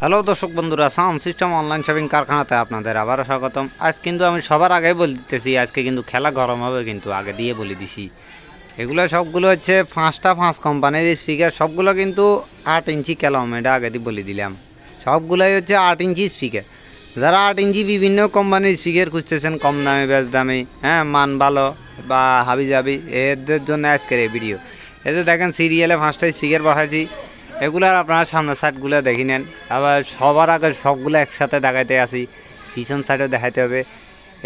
Hello দর্শক বন্ধুরা sound system online shopping কারখানাতে আপনাদের আবারও স্বাগতম। আজ কিন্তু আমি সবার আগেই বলে দিতেছি, আজকে কিন্তু খেলা গরম হবে কিন্তু আগে দিয়ে বলে দিছি। এগুলো সবগুলো হচ্ছে পাঁচটা পাঁচ কোম্পানির স্পিকার সবগুলো কিন্তু আট ইঞ্চি ক্যালম এটা আগে দিয়ে বলে দিলাম। সবগুলোই হচ্ছে আট ইঞ্চি স্পিকার যারা আট ইঞ্চি বিভিন্ন কোম্পানির স্পিকার খুঁজতেছেন, কম দামে, বেশ দামে হ্যাঁ মান ভালো বা হাবি জাবি এদের জন্য আজকের এই ভিডিও এতে দেখেন সিরিয়ালে পাঁচটা স্পিকার বসাইছি। এগুলার আপনারা সামনের সাইডগুলো দেখি নেন। আবার সবার আগে সবগুলো একসাথে দেখাইতে আসি। পিছন সাইডও দেখাইতে হবে।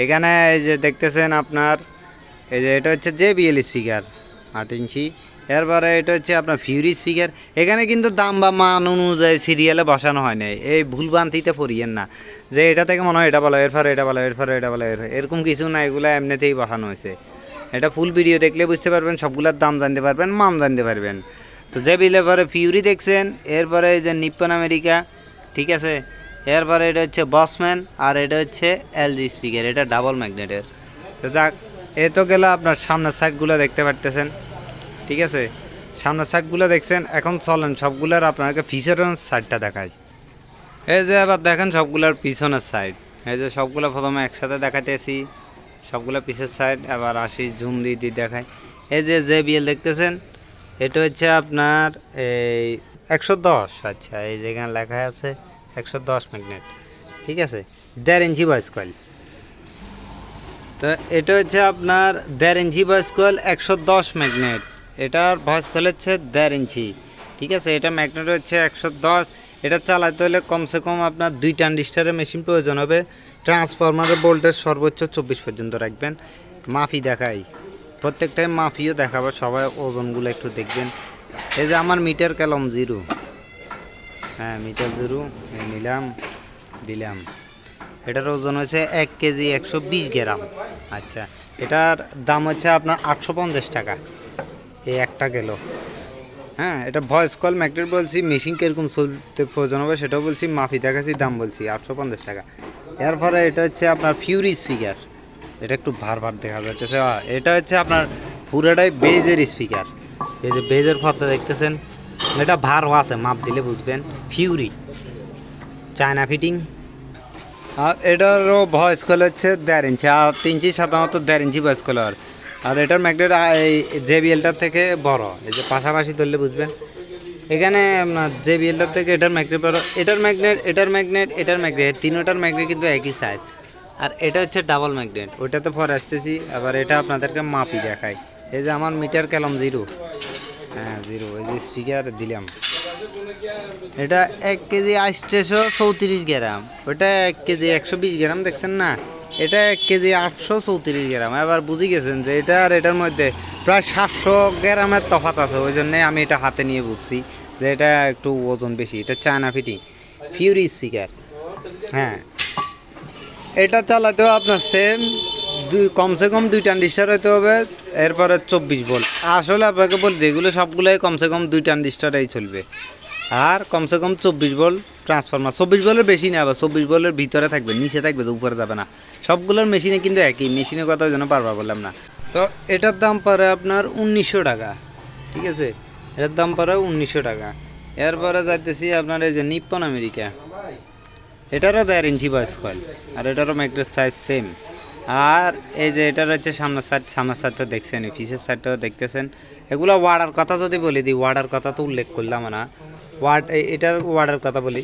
এখানে এই যে দেখতেছেন আপনার, এই যে এটা হচ্ছে জে বিএল স্পিকার, আট ইঞ্চি। এরপরে এটা হচ্ছে আপনার ফিউরি স্পিকার। এখানে কিন্তু দাম বা মান অনুযায়ী সিরিয়ালে বসানো হয় নাই। এই ভুলভ্রান্তিতে পড়িয়েন না। যে এটা থেকে মনে হয় এটা বলো এরপরে এটা বলো এরপরে এটা বলো এরপরে এরকম কিছু না, এগুলো এমনিতেই বসানো হয়েছে। এটা ফুল ভিডিও দেখলে বুঝতে পারবেন, সবগুলোর দাম জানতে পারবেন, মান জানতে পারবেন। তো যে বিলে পরে ফিউরি দেখছেন, এরপরে এই যে নিপ্পন আমেরিকা, ঠিক আছে? এরপরে এটা হচ্ছে বসম্যান আর এটা হচ্ছে এলজি স্পিকার এটা ডাবল ম্যাগনেটের তো যাক, এ তো গেলে আপনার সামনের সাইডগুলো দেখতে পারতেছেন, ঠিক আছে? সামনের সাইডগুলো দেখছেন, এখন চলেন সবগুলোর আপনাকে পিছনের সাইডটা দেখায় এই যে আবার দেখেন সবগুলোর পিছনের সাইড এই যে সবগুলো প্রথমে একসাথে দেখাতেছি সবগুলো পিছের সাইড আবার আসি জুম দিয়ে দিয়ে দেখায় এই যে যে বিএল দেখতেছেন এটা হচ্ছে আপনার এই একশো দশ। আচ্ছা এই যেখানে লেখা আছে একশো দশ ম্যাগনেট। ঠিক আছে? দেড় ইঞ্চি ভয়েস কয়েল তো এটা হচ্ছে আপনার দেড় ইঞ্চি ভয়েস কয়েল একশো দশ ম্যাগনেট। এটার ভয়েস কয়েল হচ্ছে দেড় ইঞ্চি। ঠিক আছে? এটা ম্যাগনেট হচ্ছে একশো দশ। এটা চালাতে হলে কমসে কম আপনার দুই ট্রানজিস্টারের মেশিন প্রয়োজন হবে। ট্রান্সফরমারের ভোল্টেজ সর্বোচ্চ চব্বিশ পর্যন্ত রাখবেন। মাফি দেখাই। প্রত্যেকটাই মাফিও দেখাবো, সবাই ওজনগুলো একটু দেখবেন। এই যে আমার মিটার কলম জিরো। হ্যাঁ মিটার জিরো নিলাম, দিলাম। এটার ওজন হচ্ছে এক কেজি একশো বিশ গ্রাম। আচ্ছা এটার দাম হচ্ছে আপনার আটশো পঞ্চাশ টাকা। এই একটা গেল। হ্যাঁ এটা ভয়েস কল ম্যাগনেট বলছি, মেশিন কীরকম চলতে প্রয়োজন হবে সেটাও বলছি, মাফি দেখাচ্ছি, দাম বলছি আটশো পঞ্চাশ টাকা। এরপরে এটা হচ্ছে আপনার ফিউরি স্পিকার এটা একটু ভার ভার দেখা যাচ্ছে। এটা হচ্ছে আপনার পুরোটাই বেজের স্পিকার এই যে বেজের ফটো দেখতেছেন, এটা ভার আছে, মাপ দিলে বুঝবেন। ফিউরি চায়না ফিটিং আর এটারও ভয়েস কল হচ্ছে দেড় ইঞ্চি আর তিন ইঞ্চি সাধারণত দেড় ইঞ্চি ভয়েস কলার আর এটার ম্যাগনেট এই জেবিএলটার থেকে বড়, এই যে পাশাপাশি ধরলে বুঝবেন। এখানে আপনার জেবিএলটার থেকে এটার ম্যাগনেট বড়, এটার ম্যাগনেট এটার ম্যাগনেট এটার ম্যাগনেট তিনোটার ম্যাগনেট কিন্তু একই সাইজ আর এটা হচ্ছে ডাবল ম্যাগনেট ওইটাতে পরে আসতেছি, আবার এটা আপনাদেরকে মাপি দেখাই। এই যে আমার মিটার ক্যালম জিরো। হ্যাঁ জিরো। এই যে স্পিকার দিলাম। এটা এক কেজি আটশো চৌত্রিশ গ্রাম। ওটা এক কেজি একশো বিশ গ্রাম, দেখছেন না? এটা এক কেজি আটশো চৌত্রিশ গ্রাম। এবার বুঝে গেছেন যে এটা আর এটার মধ্যে প্রায় সাতশো গ্রামের তফাত আছে। ওই জন্যে আমি এটা হাতে নিয়ে বুঝছি যে এটা একটু ওজন বেশি। এটা চায়না ফিটিং ফিউরি স্পিকার হ্যাঁ। এটা চালাতেও আপনার সেম দুই, কমসে কম দুই ট্রানজিস্টার হতে হবে, এরপরে চব্বিশ ভোল্ট। আসলে আপনাকে বলছি যেগুলো সবগুলোই কমসে কম দুই ট্রানজিস্টারেই চলবে। আর কমসে কম চব্বিশ ভোল্ট ট্রান্সফরমার চব্বিশ ভোল্টের বেশি না, আবার চব্বিশ ভোল্টের ভিতরে থাকবে, নিচে থাকবে তো উপরে যাবে না। সবগুলোর মেশিনে কিন্তু একই মেশিনের কথা ওই জন্য পারবা বললাম না। তো এটার দাম পড়ে আপনার উনিশশো টাকা, ঠিক আছে? এটার দাম পড়ে উনিশশো টাকা। এরপরে যাইতেছি আপনার এই যে নিপ্পন আমেরিকা। এটারও দেড় ইঞ্চি বয়স কয়েল আর এটারও ম্যাগনেট সাইজ সেম আর এই যে এটার হচ্ছে সামনের সাইড সামনের সাইডটা দেখছেন পিসের সাইডটাও দেখতেছেন। এগুলো ওয়ার্ডার কথা যদি বলি দিই ওয়ার্ডার কথা তো উল্লেখ করলাম না। ওয়ার্ড এটার ওয়ার্ডার কথা বলি।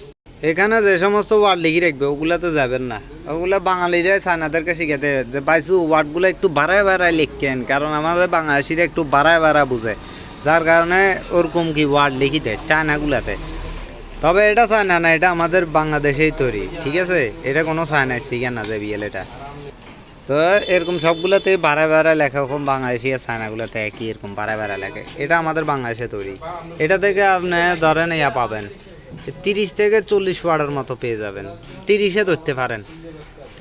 এখানে যে সমস্ত ওয়ার্ড লিখে রাখবে, ওগুলাতে যাবেন না। ওগুলো বাঙালিরাই চায়নাদেরকে শিখাতে যে পাইছু ওয়ার্ডগুলো একটু বাড়ায় বাড়ায় লিখকেন কারণ আমাদের বাংলাদেশিরা একটু বাড়ায় বাড়ায় বুঝে। যার কারণে ওরকম কি ওয়ার্ড লিখি দেয় চায়নাগুলাতে তবে এটা চায়না না এটা আমাদের বাংলাদেশেই তৈরি, ঠিক আছে? এটা কোনো চায়না স্পিকার না যে বিএল এটা। তো এরকম সবগুলোতে বাড়ায় বাড়ায় লেখা, ওরকম বাংলাদেশি আর চায়নাগুলোতে একই এরকম বাড়ায় বাড়ায় লেখে। এটা আমাদের বাংলাদেশে তৈরি। এটা থেকে আপনি ধরেন, ইয়া পাবেন, তিরিশ থেকে চল্লিশ ওয়ার্ডের মতো পেয়ে যাবেন। তিরিশে ধরতে পারেন।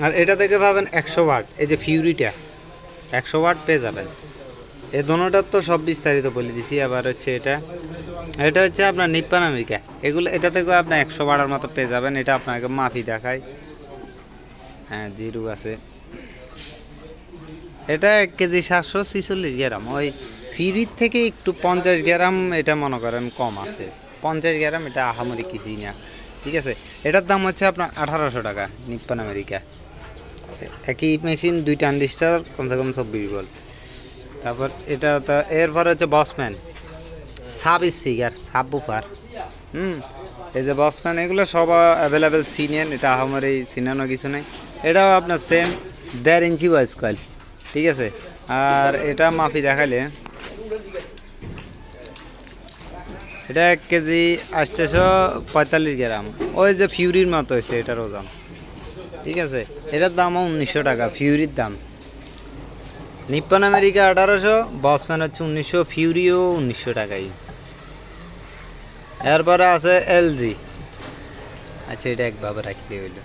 আর এটা থেকে পাবেন একশো ওয়ার্ড, এই যে ফিউরিটা, একশো ওয়ার্ড পেয়ে যাবেন। এই দোনোটার তো সব বিস্তারিত বলে দিছি, আবার হচ্ছে এটা এটা হচ্ছে আপনার নিপ্পান আমেরিকা। এগুলো এটা থেকেও আপনি একশো বাড়ার মতো পেয়ে যাবেন। এটা আপনাকে মাফি দেখায়। হ্যাঁ জিরু আছে। এটা এক কেজি সাতশো ছিচল্লিশ গ্রাম। ওই ফিরির থেকে একটু পঞ্চাশ গ্রাম এটা মনে করেন কম আছে। পঞ্চাশ গ্রাম এটা আহামরি কিছুই না। ঠিক আছে? এটার দাম হচ্ছে আপনার আঠারোশো টাকা নিপ্পান আমেরিকা। একই মেশিন দুই ট্রানজিস্টার কমসে কম চব্বিশ বল তারপর এটা এরপর হচ্ছে Bossman. Sub speaker, sub woofer, এই যে বসম্যান এগুলো সব অ্যাভেলেবেল সিনিয়ন এটা আমার এই সিনানো কিছু নেই। এটাও আপনার সেম দেড় ইঞ্চি ওয়াইজ কয়েল ঠিক আছে? আর এটা মাফি দেখালে এটা এক কেজি আটশোশো পঁয়তাল্লিশ গ্রাম। ওই যে ফিউরির মতো হয়েছে এটার ওজন, ঠিক আছে? এটার দামও উনিশশো টাকা ফিউরির দাম। নিপ্পন আমেরিকা আঠারোশো, বসম্যান হচ্ছে উনিশশো, ফিউরিও উনিশশো টাকাই। এরপরে আছে এলজি। আচ্ছা এটা একভাবে রাখলে হইল।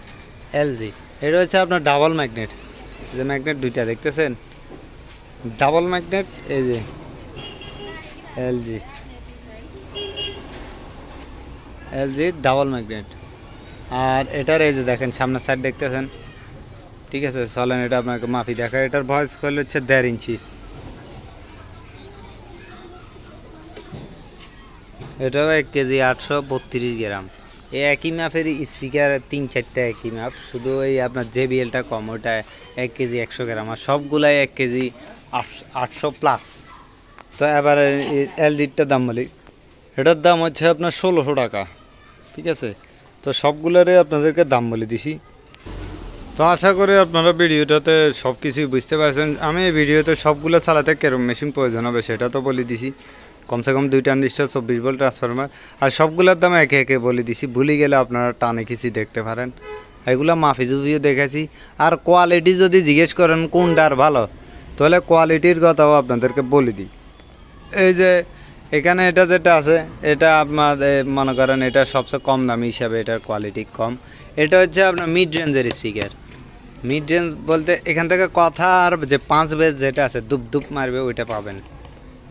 এলজি, এটা হচ্ছে আপনার ডাবল ম্যাগনেট। যে ম্যাগনেট দুইটা দেখতেছেন? ডাবল ম্যাগনেট, এই যে, এলজি। LG, double magnet. আর এটার এই যে দেখেন, সামনের সাইড দেখতেছেন? ঠিক আছে, চলেন, এটা আপনাকে মাফি দেখা এটার ভয়েস কল হচ্ছে দেড় ইঞ্চি। এটাও এক কেজি আটশো বত্রিশ গ্রাম। এই একই মাপের স্পিকার তিন চারটা একই মাপ। শুধু এই আপনার জে জেবিএলটা কম, ওটা এক কেজি একশো গ্রাম। আর সবগুলাই এক কেজি আটশো প্লাস তো এবার এলজিটার দাম বলি। এটার দাম হচ্ছে আপনার ষোলোশো টাকা। ঠিক আছে? তো সবগুলোরই আপনাদেরকে দাম বলে দিছি। তো আশা করি আপনারা ভিডিওটাতে সব কিছুই বুঝতে পারছেন। আমি এই ভিডিওতে সবগুলো চালাতে কেরম মেশিন প্রয়োজন হবে সেটা তো বলে দিছি। কমসে কম দুইটা নিশ্চয় চব্বিশ ভোল্ট ট্রান্সফরমার আর সবগুলোর দাম একে একে বলে দিছি। ভুলে গেলে আপনারা টানে কিছু দেখতে পারেন। এগুলো মাফি জুফিও দেখেছি আর কোয়ালিটি যদি জিজ্ঞেস করেন কোনটার ভালো, তাহলে কোয়ালিটির কথাও আপনাদেরকে বলে দিই। এই যে এখানে এটা যেটা আছে, এটা আপনার মনে করেন এটা সবচেয়ে কম দামি হিসাবে এটার কোয়ালিটি কম। এটা হচ্ছে আপনার মিড রেঞ্জের স্পিকার মিড রেঞ্জ বলতে এখান থেকে কথা আর যে পাঁচ বেজ যেটা আছে, দুপ দুপ মারবে, ওইটা পাবেন।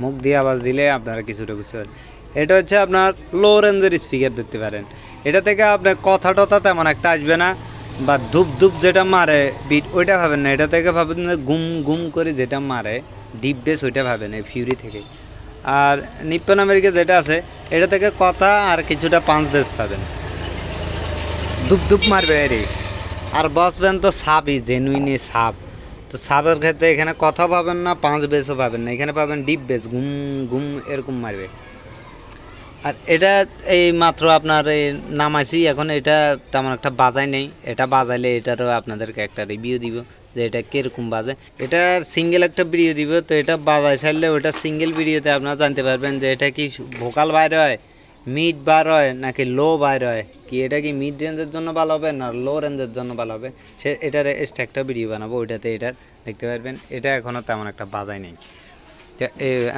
মুখ দিয়ে আওয়াজ দিলে আপনারা কিছুটা পারেন এটা হচ্ছে আপনার লো রেঞ্জের স্পিকার দেখতে পারেন। এটা থেকে আপনার কথা টথা তেমন একটা আসবে না, বা ধূপ ধূপ যেটা মারে বিট ওইটা ভাবেন না। এটা থেকে ভাবেন গুম গুম করে যেটা মারে ডিপ বেস ওইটা ভাবেন এই ফিউরি থেকে। আর নিপ্পন আমেরিকা যেটা আছে, এটা থেকে কথা আর কিছুটা পাঁচ বেস পাবেন। ধূপ ধূপ মারবে রে। আর বসবেন তো সাপই জেনুইনি সাপ। তো সাপের ক্ষেত্রে এখানে কথা পাবেন না, পাঁচ বেসও পাবেন না। এখানে পাবেন ডিপ বেস ঘুম ঘুম এরকম মারবে। আর এটা এই মাত্র আপনার এই নামাইছি, এখন এটা তেমন একটা বাজাই নেই। এটা বাজাইলে এটারও আপনাদেরকে একটা রিভিউ দিব যে এটা কীরকম বাজে। এটা সিঙ্গেল একটা ভিডিও দিব, তো এটা বাজাই সারলে ওটা সিঙ্গেল ভিডিওতে আপনারা জানতে পারবেন যে এটা কি ভোকাল বাইরে হয় মিড বার হয় নাকি লো বার হয়? কি এটা কি মিড রেঞ্জের জন্য ভালো হবে না লো রেঞ্জের জন্য ভালো হবে? সে এটার এক্সট্রা একটা ভিডিও বানাবো, ওইটাতে এটার, দেখতে পারবেন? এটা এখনও তেমন একটা বাজাই নেই।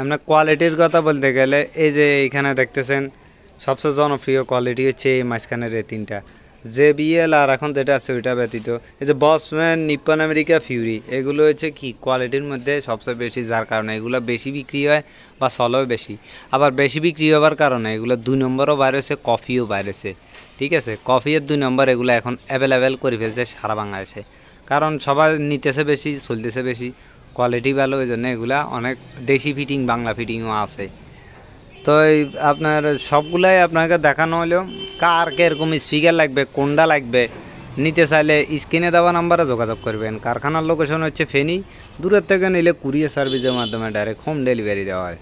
আমরা কোয়ালিটির কথা বলতে গেলে, এই যে এখানে দেখতেছেন, সবচেয়ে জনপ্রিয় কোয়ালিটি হচ্ছে এই মাঝখানের এই তিনটা। জে বিএল আর এখন যেটা আছে ওইটা ব্যতীত। এই যে বসম্যান নিপ্পন আমেরিকা, ফিউরি, এগুলো হচ্ছে কি? কোয়ালিটির মধ্যে সবচেয়ে বেশি, যার কারণে এগুলো বেশি বিক্রি হয় বা সলও বেশি। আবার বেশি বিক্রি হওয়ার কারণে এগুলো দুই নম্বরও বাইরেছে কফিও বাইরেছে ঠিক আছে? কফির দুই নম্বর এগুলো এখন অ্যাভেলেবেল করে ফেলছে সারা বাংলাদেশে। কারণ সবাই নিতেছে বেশি, চলতেছে বেশি। কোয়ালিটি ভালো, ওই জন্য এগুলা অনেক দেশি ফিটিং বাংলা ফিটিংও আছে। তো আপনার সবগুলাই আপনাকে দেখানো হলো। কার কীরকম স্পিকার লাগবে, কোনটা লাগবে? নিতে চাইলে স্ক্রিনে দেওয়া নাম্বারে যোগাযোগ করবেন। কারখানার লোকেশন হচ্ছে ফেনি। দূরের থেকে নিলে কুরিয়ার সার্ভিসের মাধ্যমে ডাইরেক্ট হোম ডেলিভারি দেওয়া হয়।